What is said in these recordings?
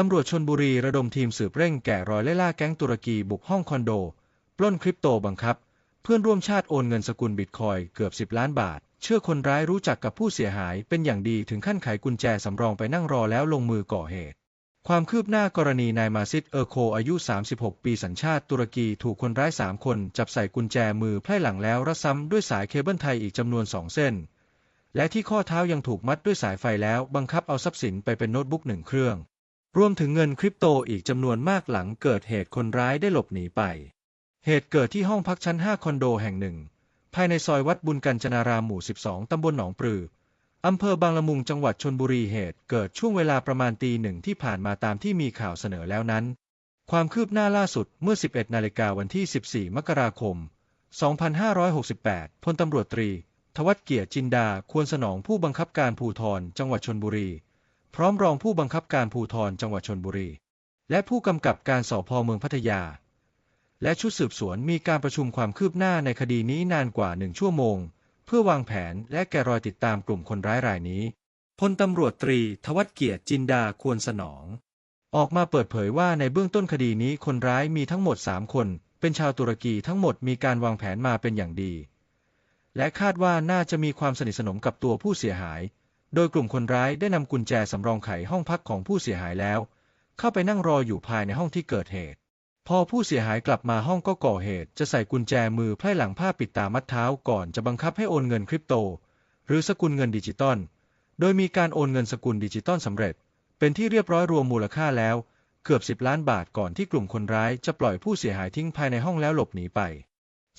ตำรวจชนบุรีระดมทีมสืบเร่งแกะรอยไล่ล่าแก๊งตุรกีบุกห้องคอนโด ปล้นคริปโตบังคับ เพื่อนร่วมชาติโอนเงินสกุลบิตคอยเกือบ 10 ล้านบาท เชื่อคนร้ายรู้จักกับผู้เสียหายเป็นอย่างดีถึงขั้นไขกุญแจสำรองไปนั่งรอแล้วลงมือก่อเหตุ ความคืบหน้ากรณีนายมาซิดเออร์โคอายุ 36 ปีสัญชาติตุรกีถูกคนร้าย 3 คนจับใส่กุญแจมือไพร่หลังแล้วรัดซ้ำด้วยสายเคเบิลไทยอีกจำนวน 2 เส้น และที่ข้อเท้ายังถูกมัดด้วยสายไฟแล้วบังคับเอาทรัพย์สินไปเป็นโน้ตบุ๊กหนึ่งเครื่อง รวมถึงเงินคริปโตอีกจำนวนมากหลังเกิดเหตุคนร้ายได้หลบหนีไป เหตุเกิดที่ห้องพักชั้น 5 คอนโดแห่งหนึ่ง ภายในซอยวัดบุญกัญจนารามหมู่ 12 ตำบลหนองปลือ อำเภอบางละมุงจังหวัดชนบุรีเหตุเกิดช่วงเวลาประมาณตีหนึ่งที่ผ่านมาตามที่มีข่าวเสนอแล้วนั้น ความคืบหน้าล่าสุดเมื่อ 11 นาฬิกาวันที่ 14 มกราคม 2568 พลตำรวจตรี ทวัฒเกียรติจินดา ควรสนองผู้บังคับการภูธรจังหวัดชนบุรี พร้อมรองผู้บังคับการภูธรจังหวัดชนบุรี และผู้กำกับการสพเมืองพัทยา และชุดสืบสวนมีการประชุมความคืบหน้าในคดีนี้นานกว่าหนึ่งชั่วโมง เพื่อวางแผนและแกะรอยติดตามกลุ่มคนร้ายรายนี้พลตำรวจตรีทวัฒเกียรติจินดาควรสนอง ออกมาเปิดเผยว่าในเบื้องต้นคดีนี้คนร้ายมีทั้งหมด 3 คน เป็นชาวตุรกีทั้งหมดมีการวางแผนมาเป็นอย่างดี และคาดว่าน่าจะมีความสนิทสนมกับตัวผู้เสียหาย โดยกลุ่มคนร้ายได้นำกุญแจสำรองไขห้องพักของผู้เสียหายแล้ว เข้าไปนั่งรออยู่ภายในห้องที่เกิดเหตุ พอผู้เสียหายกลับมาห้องก็ก่อเหตุ จะใส่กุญแจมือไพร่หลังผ้าปิดตามัดเท้าก่อนจะบังคับให้โอนเงินคริปโต หรือสกุลเงินดิจิตอล โดยมีการโอนเงินสกุลดิจิตอลสำเร็จ เป็นที่เรียบร้อยรวมมูลค่าแล้ว เกือบ 10 ล้านบาทก่อนที่กลุ่มคนร้ายจะปล่อยผู้เสียหายทิ้งภายในห้องแล้วหลบหนีไป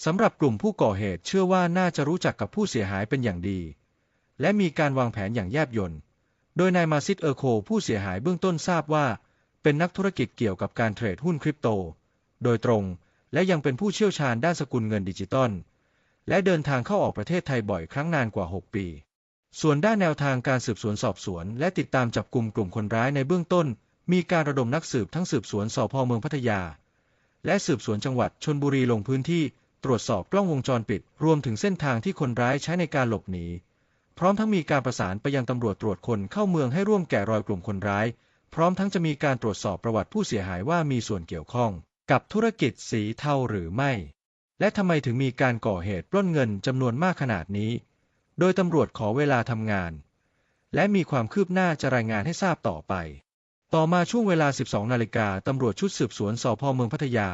สำหรับกลุ่มผู้ก่อเหตุเชื่อว่าน่าจะรู้จักกับผู้เสียหายเป็นอย่างดี และมีการวางแผนอย่างแยบยลโดยนายมาซิดเออร์โค ผู้เสียหายเบื้องต้นทราบว่า เป็นนักธุรกิจเกี่ยวกับการเทรดหุ้นคริปโต โดยตรงและยังเป็นผู้เชี่ยวชาญด้านสกุลเงินดิจิตอลและเดินทางเข้าออกประเทศไทยบ่อยครั้งนานกว่า 6 ปี ส่วนด้านแนวทางการสืบสวนสอบสวน และติดตามจับกลุ่มกลุ่มคนร้ายในเบื้องต้น มีการระดมนักสืบทั้งสืบสวนสพเมืองพัทยา และสืบสวนจังหวัดชนบุรีลงพื้นที่ ตรวจสอบกล้องวงจรปิด รวมถึงเส้นทางที่คนร้ายใช้ในการหลบหนี พร้อมทั้งมีการประสานไปยังตำรวจตรวจคนเข้าเมืองให้ร่วมแกะรอยกลุ่มคนร้าย พร้อมทั้งจะมีการตรวจสอบประวัติผู้เสียหายว่ามีส่วนเกี่ยวข้อง กับธุรกิจสีเทาหรือไม่ และทำไมถึงมีการก่อเหตุปล้นเงินจำนวนมากขนาดนี้ โดยตำรวจขอเวลาทำงาน และมีความคืบหน้าจะรายงานให้ทราบต่อไป ต่อมาช่วงเวลา 12 นาฬิกาตำรวจชุดสืบสวนสพเมืองพัทยา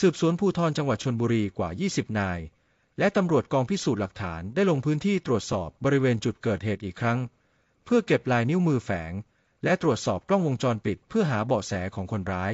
สืบสวนภูธรจังหวัดชนบุรีกว่า 20 นาย และตำรวจกองพิสูจน์หลักฐานได้ลงพื้นที่ตรวจสอบบริเวณจุดเกิดเหตุอีกครั้ง เพื่อเก็บลายนิ้วมือแฝง และตรวจสอบกล้องวงจรปิดเพื่อหาเบาะแสของคนร้าย